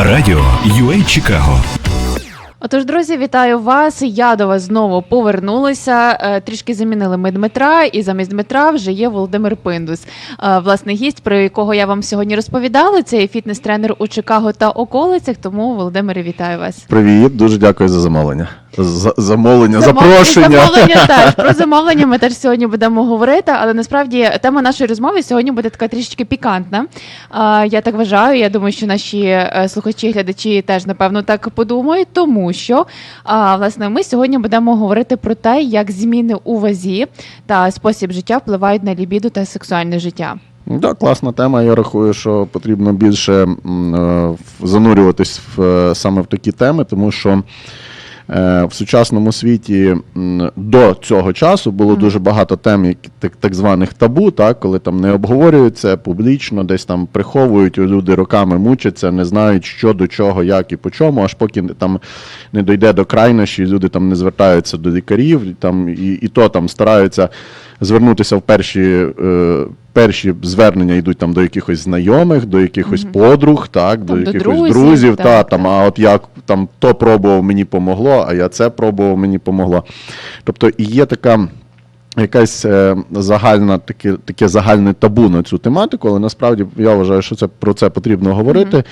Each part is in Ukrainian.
Радіо UA Чикаго Отож, друзі, вітаю вас. Я до вас знову повернулася. Е, Трішки замінили ми Дмитра, і замість Дмитра вже є Володимир Пиндус. Е, Власне, гість, про якого я вам сьогодні розповідала. Це фітнес-тренер у Чикаго та околицях. Тому, Володимире, вітаю вас. Привіт, дуже дякую за замовлення. За, замовлення, Замов- запрошення. Замовлення теж. Про замовлення ми теж сьогодні будемо говорити, але насправді тема нашої розмови сьогодні буде така трішечки пікантна. Я так вважаю. Я думаю, що наші е, слухачі, глядачі теж напевно так подумають, тому що а, власне ми сьогодні будемо говорити про те, як зміни у вазі та спосіб життя впливають на лібіду та сексуальне життя. Да, класна тема. Я рахую, що потрібно більше е, занурюватись в, е, саме в такі теми, тому що. Е, В сучасному світі до цього часу було дуже багато тем, так, так званих табу, так, коли там не обговорюються публічно, десь там приховують, люди роками мучаться, не знають, що до чого, як і по чому, аж поки там не дойде до крайнощі, люди там не звертаються до лікарів, там, і, і то там стараються звернутися в перші, е, перші звернення йдуть там до якихось знайомих, до якихось подруг, так, до Там до якихось друзів, друзів, так, та, там, а от я там то пробував, мені помогло, а я це пробував, мені помогло. Тобто і є така. Якась е, загальна таке, таке загальне табу на цю тематику, але насправді я вважаю, що це про це потрібно говорити.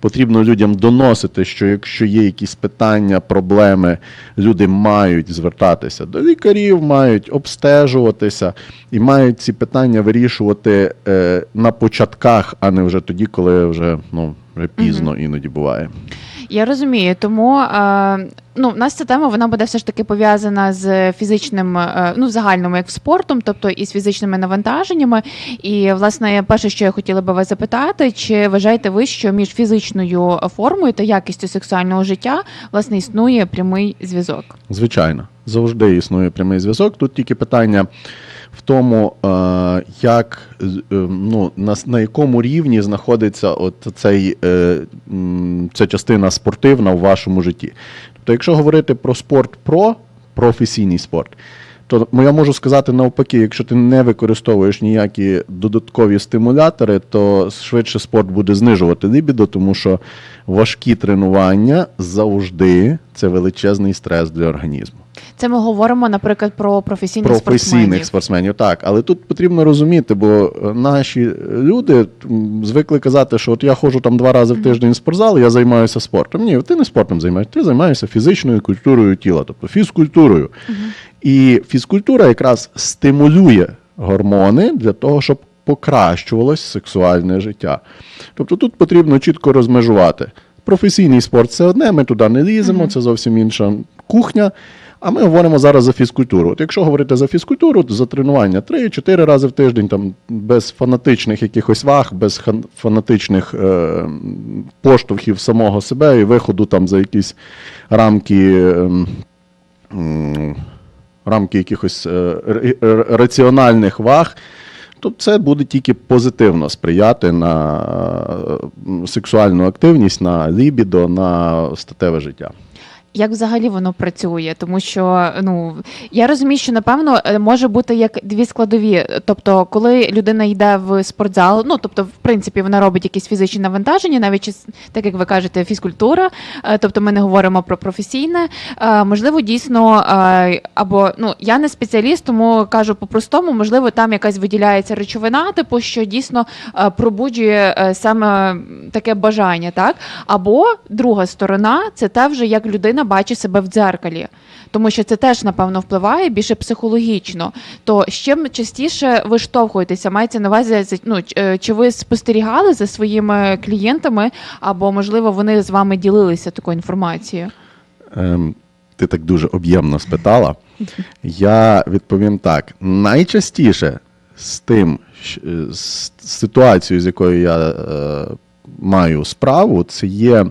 Потрібно людям доносити, що якщо є якісь питання, проблеми, люди мають звертатися до лікарів, мають обстежуватися і мають ці питання вирішувати е, на початках, а не вже тоді, коли вже ну вже пізно іноді буває. Я розумію, тому е, ну, в нас ця тема вона буде все ж таки пов'язана з фізичним, е, ну, в загальному, як спортом, тобто і з фізичними навантаженнями. І, власне, перше, що я хотіла би вас запитати, чи вважаєте ви, що між фізичною формою та якістю сексуального життя власне існує прямий зв'язок? Звичайно, завжди існує прямий зв'язок. Тут тільки питання в тому, е, як е, ну, на, на якому рівні знаходиться от цей, ця частина спортивна в вашому житті. Тобто, якщо говорити про спорт про професійний спорт. То ну, я можу сказати навпаки, якщо ти не використовуєш ніякі додаткові стимулятори, то швидше спорт буде знижувати лібідо, тому що важкі тренування завжди це величезний стрес для організму. Це ми говоримо, наприклад, про професійних Професійних спортсменів. спортсменів, так. Але тут потрібно розуміти, бо наші люди звикли казати, що от я ходжу там два рази в тиждень в спортзал, я займаюся спортом. Ні, ти не спортом займаєшся, ти займаєшся фізичною культурою тіла, тобто фізкультурою. І фізкультура якраз стимулює гормони для того, щоб покращувалось сексуальне життя. Тобто тут потрібно чітко розмежувати. Професійний спорт це одне, ми туди не ліземо, це зовсім інша кухня. А ми говоримо зараз за фізкультуру. От якщо говорити за фізкультуру, то за тренування 3-4 рази в тиждень, там без фанатичних якихось ваг, без фанатичних е, поштовхів самого себе і виходу там за якісь рамки. ем, м, рамки якихось е, раціональних ваг, то це буде тільки позитивно сприяти на е, сексуальну активність, на лібідо, на статеве життя. Як взагалі воно працює? Тому що ну я розумію, що напевно е, може бути як дві складові. Тобто, коли людина йде в спортзал, ну тобто, в принципі, вона робить якісь фізичні навантаження, навіть так як ви кажете, фізкультура. е, Тобто, ми не говоримо про професійне. Е, Можливо, дійсно, або ну я не спеціаліст, тому кажу по-простому, можливо, там якась виділяється речовина, типу, що дійсно пробуджує саме таке бажання, так? Або друга сторона це те вже як людина бачить себе в дзеркалі. Тому що це теж, напевно, впливає більше психологічно. То з чим частіше ви штовхуєтеся? Мається на увазі, ну, е, чи ви спостерігали за своїми клієнтами, або, можливо, вони з вами ділилися такою інформацією? Ем, ти так дуже об'ємно спитала. Я відповім так: найчастіше з тим, щ- з ситуацією, з якою я е, маю справу, це є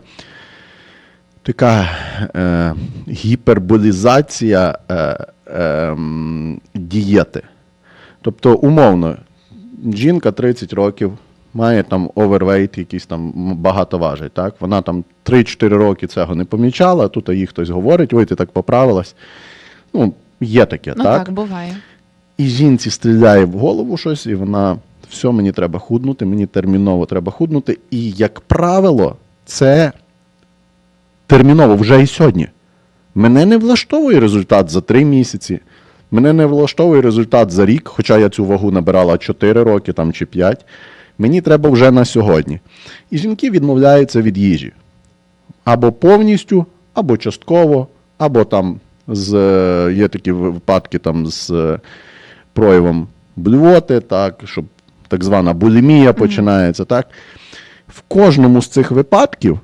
така е, гіперболізація е, ем, дієти. Тобто, умовно, жінка 30 років. Має там овервейт, якийсь там багато важить. Так? Вона там 3-4 роки цього не помічала, а тут їй хтось говорить, ой, ти так поправилась. Ну, є таке, Ну так? так, буває. І жінці стріляє в голову щось, і вона все, мені треба худнути, мені терміново треба худнути. І, як правило, це терміново вже і сьогодні. Мене не влаштовує результат за три місяці. Мене не влаштовує результат за рік, хоча я цю вагу набирала 4 роки там, чи 5. Мені треба вже на сьогодні. І жінки відмовляються від їжі. Або повністю, або частково, або там з, е, є такі випадки там з е, проявом блювоти, так, щоб так звана булімія починається. Так. В кожному з цих випадків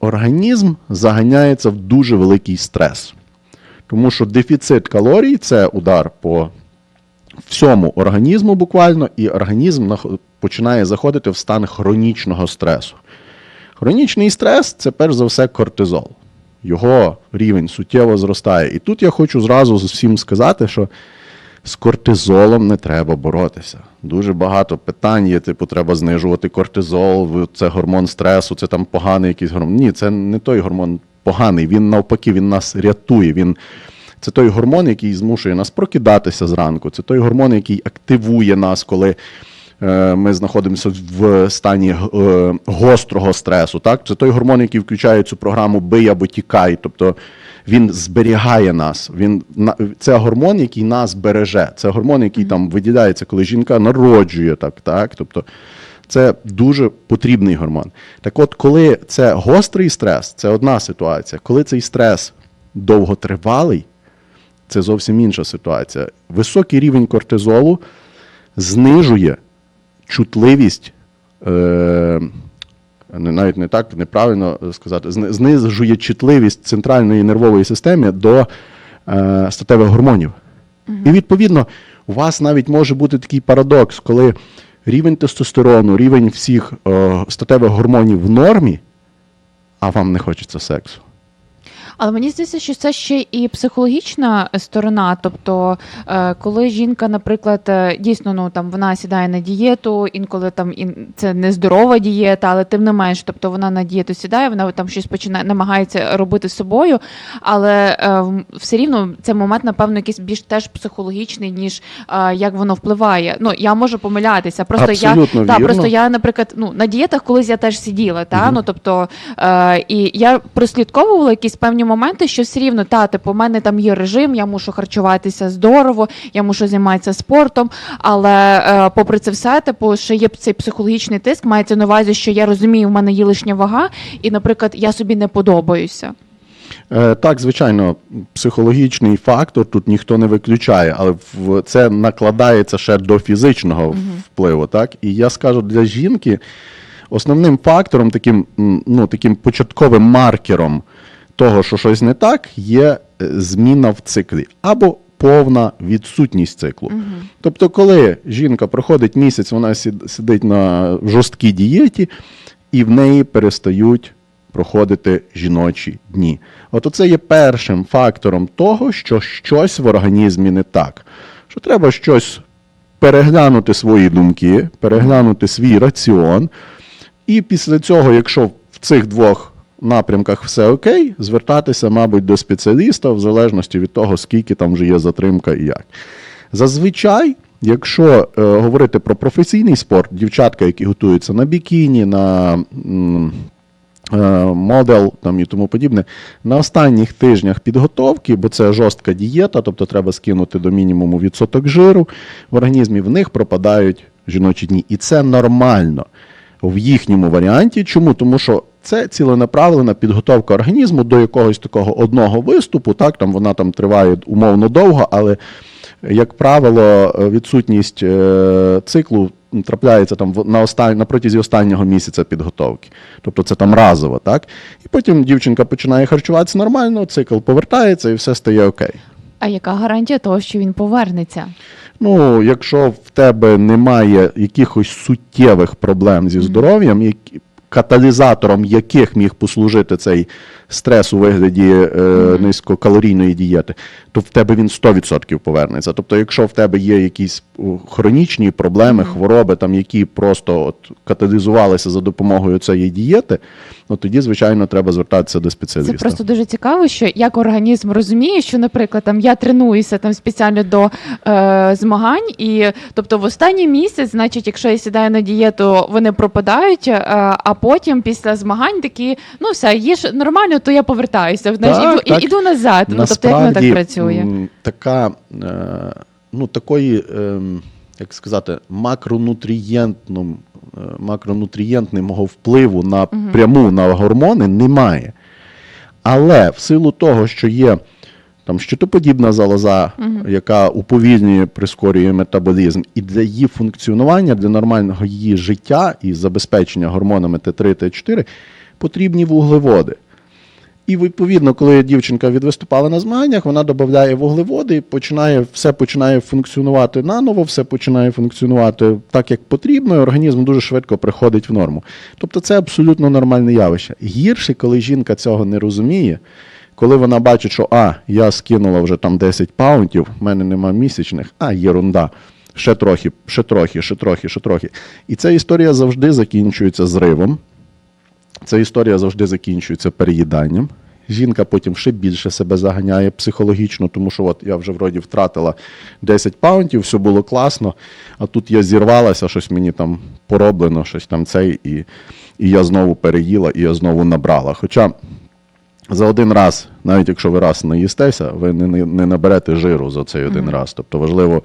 організм заганяється в дуже великий стрес. Тому що дефіцит калорій це удар по всьому організму буквально, і організм починає заходити в стан хронічного стресу. Хронічний стрес це перш за все кортизол. Його рівень суттєво зростає. І тут я хочу зразу всім сказати, що з кортизолом не треба боротися. Дуже багато питань є, типу, треба знижувати кортизол, це гормон стресу, це там поганий якийсь гормон. Ні, це не той гормон поганий. Він навпаки, він нас рятує. Він, це той гормон, який змушує нас прокидатися зранку. Це той гормон, який активує нас, коли е, ми знаходимося в стані е, гострого стресу. Так? Це той гормон, який включає цю програму бий або тікай. Тобто він зберігає нас. Він, це гормон, який нас береже. Це гормон, який там виділяється, коли жінка народжує. Так, так? Тобто, це дуже потрібний гормон. Так от, коли це гострий стрес, це одна ситуація. Коли цей стрес довготривалий, це зовсім інша ситуація. Високий рівень кортизолу знижує чутливість, е, навіть не так неправильно сказати, знижує чутливість центральної нервової системи до е, статевих гормонів. І відповідно, у вас навіть може бути такий парадокс, коли рівень тестостерону, рівень всіх е, статевих гормонів в нормі, а вам не хочеться сексу. Але мені здається, що це ще і психологічна сторона. Тобто, е, коли жінка, наприклад, е, дійсно ну там вона сідає на дієту, інколи там це не здорова дієта, але тим не менш, тобто вона на дієту сідає, вона там щось починає намагається робити з собою, але е, все рівно це момент, напевно, якийсь більш теж психологічний, ніж е, як воно впливає. Ну я можу помилятися. Просто Абсолютно я та просто я, наприклад, ну на дієтах колись я теж сиділа, та ну тобто е, і я прослідковувала якісь певні моменти, що все рівно та типу, у мене там є режим, я мушу харчуватися здорово, я мушу займатися спортом. Але е, попри це все, типу, ще є цей психологічний тиск, мається на увазі, що я розумію, в мене є лишня вага, і, наприклад, я собі не подобаюся. Е, Так, звичайно, психологічний фактор тут ніхто не виключає, але в це накладається ще до фізичного впливу. Так? І я скажу для жінки основним фактором, таким, ну, таким початковим маркером того, що щось не так, є е, зміна в циклі або повна відсутність циклу. Тобто, коли жінка проходить місяць, вона сидить на жорсткій дієті, і в неї перестають проходити жіночі дні. От оце є першим фактором того, що щось в організмі не так. Що треба щось переглянути свої думки, переглянути свій раціон. І після цього, якщо в цих двох напрямках все окей, звертатися, мабуть, до спеціаліста в залежності від того, скільки там вже є затримка і як. Зазвичай, якщо е, говорити про професійний спорт, дівчатка, які готуються на бікіні, на е, модел там, і тому подібне, на останніх тижнях підготовки, бо це жорстка дієта, тобто треба скинути до мінімуму відсоток жиру в організмі, в них пропадають жіночі дні. І це нормально в їхньому варіанті. Чому? Тому що це ціленаправлена підготовка організму до якогось такого одного виступу. Так, там вона там триває умовно довго, але, як правило, відсутність е, циклу трапляється там на, остан... на протязі останнього місяця підготовки. Тобто це там разово, так? І потім дівчинка починає харчуватися нормально, цикл повертається і все стає окей. А яка гарантія того, що він повернеться? Ну, якщо в тебе немає якихось суттєвих проблем зі здоров'ям, які, каталізатором яких міг послужити цей стрес у вигляді е, низькокалорійної дієти, то в тебе він 100% повернеться. Тобто, якщо в тебе є якісь хронічні проблеми, хвороби, там, які просто от, каталізувалися за допомогою цієї дієти, ну тоді, звичайно, треба звертатися до Це просто дуже цікаво, що як організм розуміє, що, наприклад, там я тренуюся там спеціально до е, змагань, і тобто в останній місяць, значить, якщо я сідаю на дієту, вони пропадають, е, а потім після змагань такі, ну все, їж нормально, то я повертаюся. Так, іду, так. і- іду назад. Ну, тобто, як воно так працює? така, е, ну, такої, ем, як сказати, е, макронутрієнтного впливу на пряму на гормони немає. Але в силу того, що є там щитоподібна залоза, яка уповільнює, прискорює метаболізм, і для її функціонування, для нормального її життя і забезпечення гормонами Т3, Т4 потрібні вуглеводи. І відповідно, коли дівчинка відвиступала на змаганнях, вона додає вуглеводи і починає, все починає функціонувати наново, все починає функціонувати так, як потрібно, і організм дуже швидко приходить в норму. Тобто це абсолютно нормальне явище. Гірше, коли жінка цього не розуміє, коли вона бачить, що а, я скинула вже там 10 паунтів, в мене нема місячних, а єрунда. Ще трохи, ще трохи, ще трохи, ще трохи. І ця історія завжди закінчується зривом. Ця історія завжди закінчується переїданням. Жінка потім ще більше себе заганяє психологічно, тому що от я вже вроді втратила 10 паунтів, все було класно, а тут я зірвалася, щось мені там пороблено, щось там цей, і, і я знову переїла, і я знову набрала. Хоча за один раз, навіть якщо ви раз наїстеся, ви не, не, не наберете жиру за цей один раз. Тобто важливо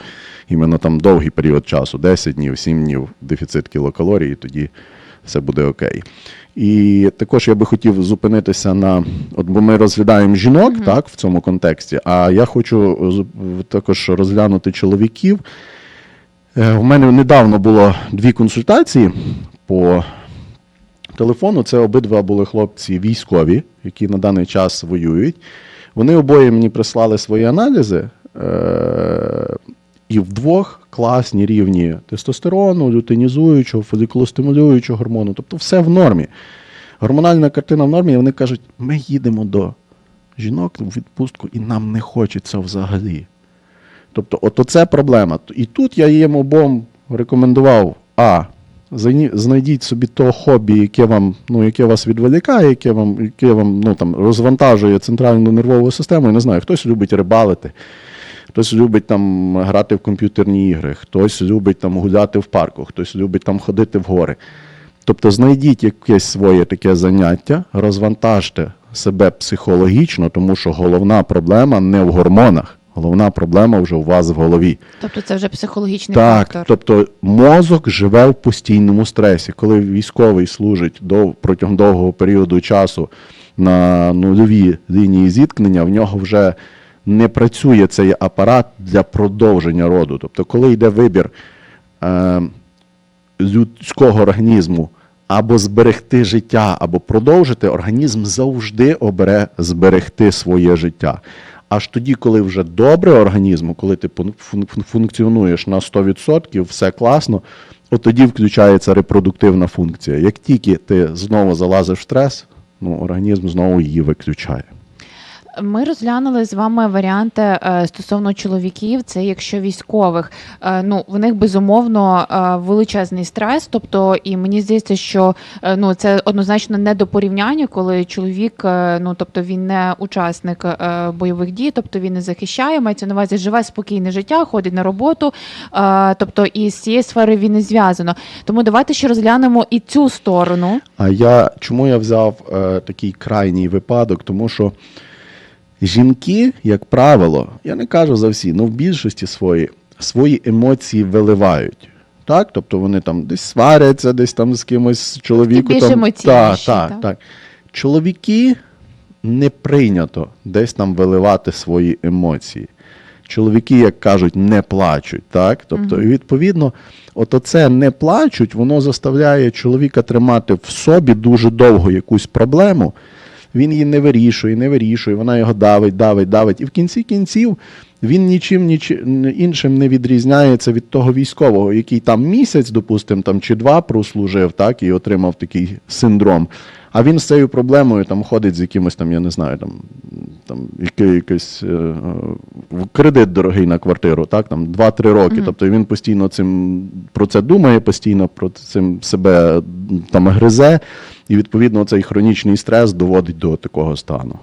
іменно там довгий період часу, 10 днів, 7 днів, дефіцит кілокалорій, і тоді все буде окей. І також я би хотів зупинитися на, от бо ми розглядаємо жінок так, в цьому контексті, а я хочу також розглянути чоловіків. Е, У мене недавно було дві консультації по телефону. Це обидва були хлопці військові, які на даний час воюють. Вони обоє мені прислали свої аналізи. І вдвох класні рівні тестостерону, лютинізуючого, фолікулостимулюючого гормону. Тобто все в нормі. Гормональна картина в нормі, і вони кажуть, ми їдемо до жінок в відпустку, і нам не хочеться взагалі. Тобто, от оце проблема. І тут я їм обом рекомендував: а. Знайдіть собі того хобі, яке вам, ну, яке вас відволікає, яке вам, яке вам ну, там, розвантажує центральну нервову систему. Я не знаю, хтось любить рибалити, хтось любить там грати в комп'ютерні ігри, хтось любить там гуляти в парку, хтось любить там ходити в гори. Тобто знайдіть якесь своє таке заняття, розвантажте себе психологічно, тому що головна проблема не в гормонах, головна проблема вже у вас в голові. Тобто це вже психологічний Так, фактор. тобто мозок живе в постійному стресі. Коли військовий служить дов, протягом довгого періоду часу на нульовій лінії зіткнення, в нього вже не працює цей апарат для продовження роду. Тобто, коли йде вибір е, людського організму або зберегти життя, або продовжити, організм завжди обере зберегти своє життя. Аж тоді, коли вже добре організму, коли ти фун- фун- функціонуєш на 100%, все класно, от тоді включається репродуктивна функція. Як тільки ти знову залазиш в стрес, ну, організм знову її виключає. Ми розглянули з вами варіанти е, стосовно чоловіків. Це якщо військових, е, ну в них безумовно е, величезний стрес. Тобто, і мені здається, що ну це однозначно не до порівняння, коли чоловік, ну тобто він не учасник бойових дій, тобто він не захищає, мається на увазі живе спокійне життя, ходить на роботу. Тобто, і з цієї сфери він не зв'язано. Тому давайте ще розглянемо і цю сторону. А я чому я взяв такий крайній випадок? Тому що жінки, як правило, я не кажу за всі, але в більшості свої, свої емоції виливають. Так? Тобто вони там десь сваряться, десь там з кимось чоловіку. більш там, емоційніші, так, так, так? так. Чоловіки не прийнято десь там виливати свої емоції. Чоловіки, як кажуть, не плачуть. Так? Тобто, і відповідно, от оце не плачуть, воно заставляє чоловіка тримати в собі дуже довго якусь проблему. Він її не вирішує, не вирішує, вона його давить, давить, давить. І в кінці кінців він нічим нічим іншим не відрізняється від того військового, який там місяць, допустимо, там чи два прослужив, так, і отримав такий синдром. А він з цією проблемою там ходить з якимось там, я не знаю, там, там який, якийсь е, е, кредит дорогий на квартиру, так, там 2-3 роки. Тобто він постійно цим про це думає, постійно про цим себе там гризе, і відповідно цей хронічний стрес доводить до такого стану.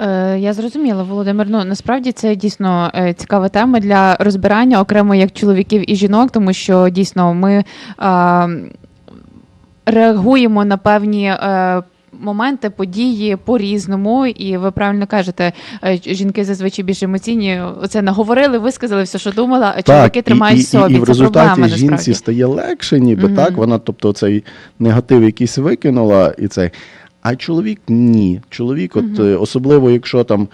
Е, я зрозуміла, Володимир. Ну насправді це дійсно е, цікава тема для розбирання окремо як чоловіків і жінок, тому що дійсно ми. Реагуємо на певні. Е, Моменти, події по-різному, і ви правильно кажете, е, жінки зазвичай більш емоційні. Оце наговорили, висказали все, що думала, а чоловіки тримають і, і, собі. І, і в Це результаті проблема жінці насправді. стає легше, ніби Мгм. так. Вона, тобто, цей негатив якийсь викинула, і цей. А чоловік ні. Чоловік, от е, особливо, якщо там.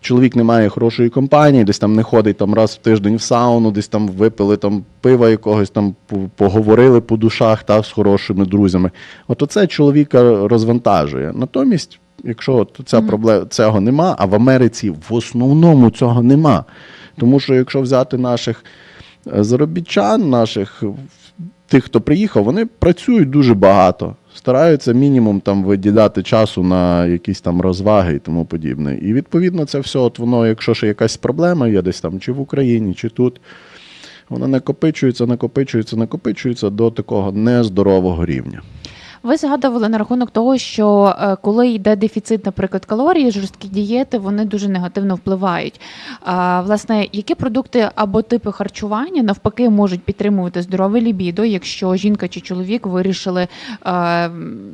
Чоловік не має хорошої компанії, десь там не ходить там раз в тиждень в сауну, десь там випили там пива якогось, там поговорили по душах та, з хорошими друзями. От оце чоловіка розвантажує. Натомість, якщо от ця проблема цього нема, а в Америці в основному цього нема. Тому що якщо взяти наших е, заробітчан, наших тих, хто приїхав, вони працюють дуже багато. Стараються мінімум там виділяти часу на якісь там розваги і тому подібне. І відповідно це все, от воно, якщо ще якась проблема є десь там, чи в Україні, чи тут, воно накопичується, накопичується, накопичується до такого нездорового рівня. Ви згадували на рахунок того, що е, коли йде дефіцит, наприклад, калорій, жорсткі дієти, вони дуже негативно впливають. А, власне, які продукти або типи харчування навпаки можуть підтримувати здорове лібідо, якщо жінка чи чоловік вирішили е,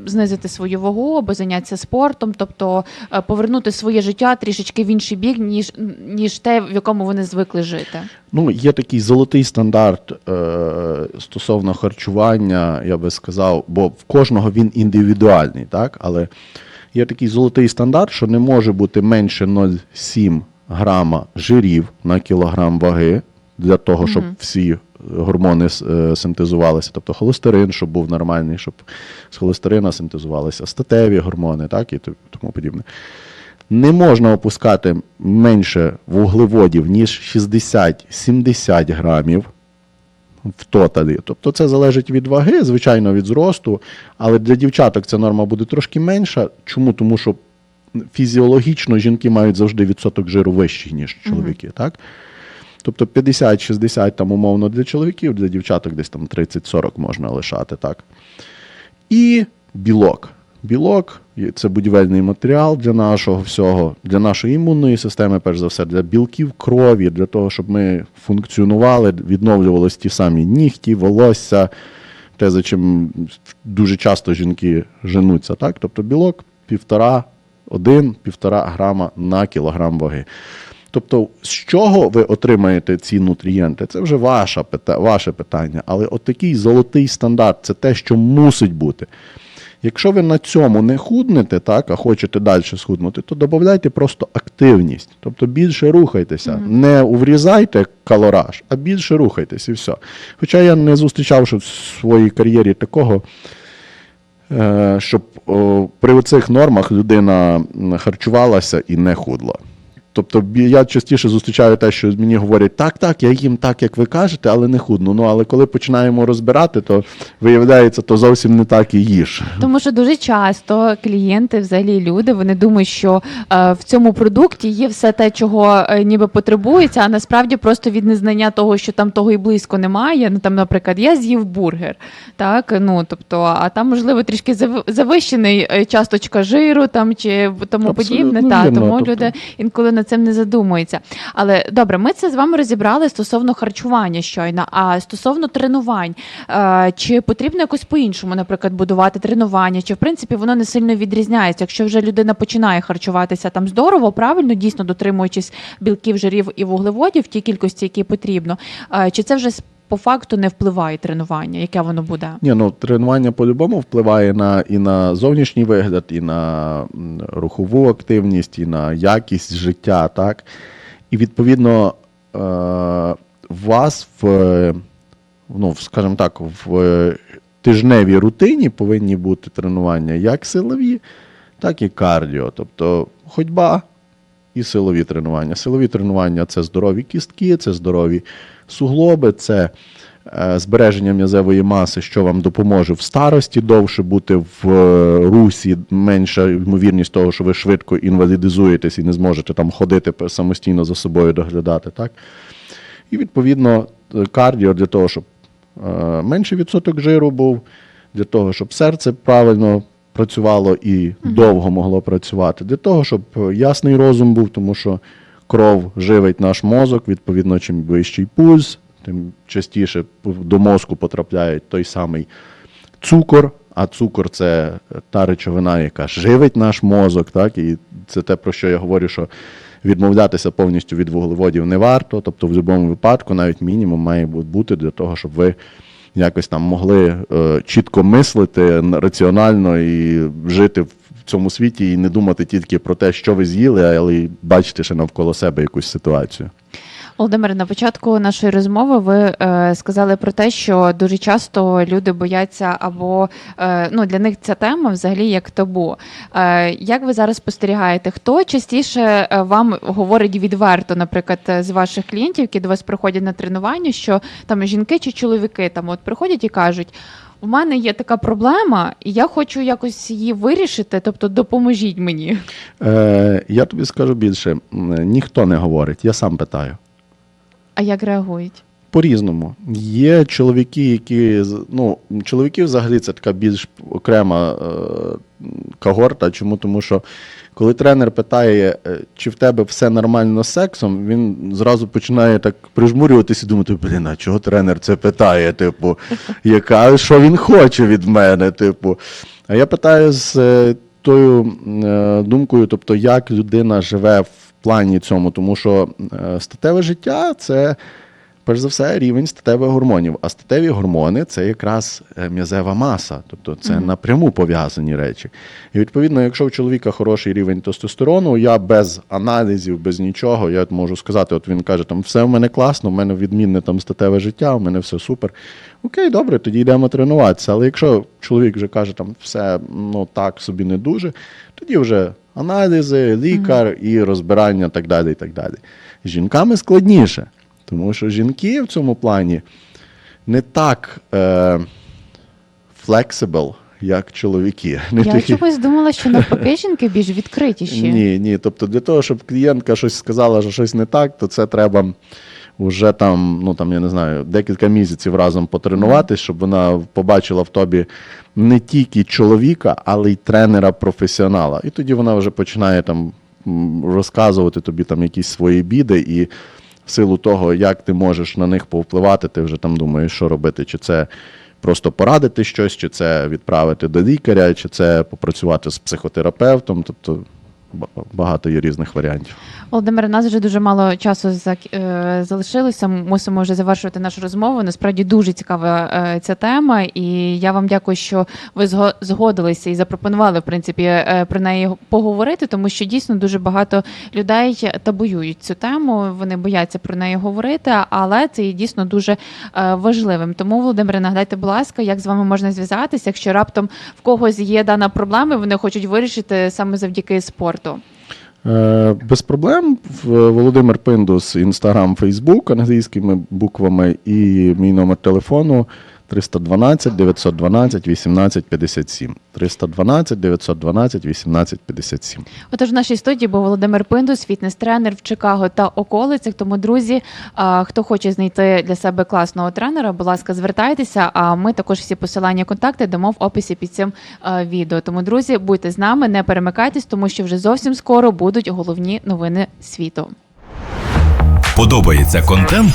знизити свою вагу або зайнятися спортом, тобто е, повернути своє життя трішечки в інший бік, ніж ніж те, в якому вони звикли жити. Ну, є такий золотий стандарт е, стосовно харчування, я би сказав, бо в кожного він індивідуальний, так? Але є такий золотий стандарт, що не може бути менше 0,7 грама жирів на кілограм ваги для того, щоб всі гормони е, синтезувалися, тобто холестерин, щоб був нормальний, щоб з холестерина синтезувалися статеві гормони, так і тому подібне. Не можна опускати менше вуглеводів, ніж 60-70 грамів в тоталі. Тобто це залежить від ваги, звичайно, від зросту, але для дівчаток ця норма буде трошки менша. Чому? Тому що фізіологічно жінки мають завжди відсоток жиру вищий, ніж чоловіки. Так? Тобто 50-60 там умовно для чоловіків, для дівчаток десь там 30-40 можна лишати. Так? І білок. Білок це будівельний матеріал для нашого всього, для нашої імунної системи, перш за все, для білків крові, для того, щоб ми функціонували, відновлювалися ті самі нігті, волосся, те, за чим дуже часто жінки женуться. Так? Тобто білок півтора, один-півтора грама на кілограм ваги. Тобто, з чого ви отримаєте ці нутрієнти? Це вже ваша, пита- ваше питання. Але от такий золотий стандарт це те, що мусить бути. Якщо ви на цьому не худнете, так, а хочете далі схуднути, то додайте просто активність. Тобто більше рухайтеся. Не урізайте калораж, а більше рухайтесь і все. Хоча я не зустрічав ще в своїй кар'єрі такого, е, щоб при цих нормах людина харчувалася і не худла. Тобто я частіше зустрічаю те, що мені говорять, так, так, я їм так, як ви кажете, але не худну. Ну але коли починаємо розбирати, то виявляється, то зовсім не так і їж. Тому що дуже часто клієнти, взагалі люди, вони думають, що е, в цьому продукті є все те, чого е, ніби потребується, а насправді просто від незнання того, що там того і близько немає. Ну там, наприклад, я з'їв бургер, так ну тобто, а там можливо трішки зав- завищений е, часточка жиру, там чи тому Абсолютно подібне. Та тому тобто- люди інколи над цим не задумується. Але добре, ми це з вами розібрали стосовно харчування щойно. А стосовно тренувань, е, чи потрібно якось по-іншому, наприклад, будувати тренування, чи в принципі воно не сильно відрізняється, якщо вже людина починає харчуватися там здорово, правильно, дійсно дотримуючись білків, жирів і вуглеводів в тій кількості, які потрібно, е, чи це вже по факту не впливає тренування, яке воно буде? Ні, ну тренування по-любому впливає на і на зовнішній вигляд, і на рухову активність, і на якість життя, так? І відповідно е, вас в, ну, скажімо так, в тижневій рутині повинні бути тренування як силові, так і кардіо. Тобто ходьба і силові тренування. Силові тренування це здорові кістки, це здорові суглоби, це е, збереження м'язевої маси, що вам допоможе в старості довше бути в е, русі, менша ймовірність того, що ви швидко інвалідизуєтесь і не зможете там ходити самостійно за собою доглядати. Так? І відповідно кардіо для того, щоб е, менший відсоток жиру був, для того, щоб серце правильно працювало і довго могло працювати, для того, щоб е, ясний розум був, тому що кров живить наш мозок, відповідно, чим вищий пульс, тим частіше до мозку потрапляє той самий цукор, а цукор це та речовина, яка живить наш мозок, так, і це те, про що я говорю, що відмовлятися повністю від вуглеводів не варто. Тобто, в будь-якому випадку, навіть мінімум має бути для того, щоб ви якось там могли е, чітко мислити раціонально і жити в цьому світі, і не думати тільки про те, що ви з'їли, але й бачити ще навколо себе якусь ситуацію. Володимире, на початку нашої розмови ви е, сказали про те, що дуже часто люди бояться або е, ну для них ця тема взагалі як табу. Е, як ви зараз спостерігаєте, хто частіше е, вам говорить відверто, наприклад, з ваших клієнтів, які до вас приходять на тренування, що там жінки чи чоловіки там от приходять і кажуть. У мене є така проблема, і я хочу якось її вирішити, тобто допоможіть мені. Е, я тобі скажу більше: ніхто не говорить, я сам питаю. А як реагують? По-різному. Є чоловіки, які ну, чоловіки взагалі це така більш окрема е, когорта. Чому? Тому що коли тренер питає, е, чи в тебе все нормально з сексом, він зразу починає так прижмурюватися і думати, блін, а чого тренер це питає? Типу, яка, що він хоче від мене? Типу. А я питаю з е, тою е, думкою, тобто, як людина живе в плані цьому, тому що е, статеве життя це. Перш за все, рівень статевих гормонів. А статеві гормони це якраз е, м'язева маса, тобто це напряму пов'язані речі. І відповідно, якщо у чоловіка хороший рівень тестостерону, я без аналізів, без нічого, я можу сказати, от він каже, там все в мене класно, в мене відмінне там статеве життя, у мене все супер. Окей, добре, тоді йдемо тренуватися. Але якщо чоловік вже каже, там все ну так собі не дуже, тоді вже аналізи, лікар і розбирання, так далі. і так далі. З жінками складніше. Тому що жінки в цьому плані не так е, flexible, як чоловіки. Не Я такі- чогось думала, що навпаки жінки більш відкритіші. ні, ні. Тобто для того, щоб клієнтка щось сказала, що щось не так, то це треба вже там, ну там, я не знаю, декілька місяців разом потренуватись, щоб вона побачила в тобі не тільки чоловіка, але й тренера-професіонала. І тоді вона вже починає там розказувати тобі там якісь свої біди, і в силу того, як ти можеш на них повпливати, ти вже там думаєш, що робити, чи це. Просто порадити щось, чи це відправити до лікаря, чи це попрацювати з психотерапевтом. Тобто багато є різних варіантів. Володимир, у нас вже дуже мало часу е, залишилося. Мусимо вже завершувати нашу розмову. Насправді дуже цікава е, ця тема, і я вам дякую, що ви зго- згодилися і запропонували в принципі е, про неї поговорити, тому що дійсно дуже багато людей табуюють цю тему. Вони бояться про неї говорити, але це є дійсно дуже важливим. Тому, Володимире, нагадайте, будь ласка, як з вами можна зв'язатися, якщо раптом в когось є дана проблема, вони хочуть вирішити саме завдяки спорту. Е, без проблем. Володимир Пиндус, Інстаграм, Фейсбук англійськими буквами і мій номер телефону 312 912 18 57. 312 912 18 57. Отож, в нашій студії був Володимир Пиндус, фітнес-тренер в Чикаго та околицях. Тому, друзі, хто хоче знайти для себе класного тренера, будь ласка, звертайтеся. А ми також всі посилання, контакти дамо в описі під цим відео. Тому, друзі, будьте з нами, не перемикайтесь, тому що вже зовсім скоро будуть головні новини світу. Подобається контент?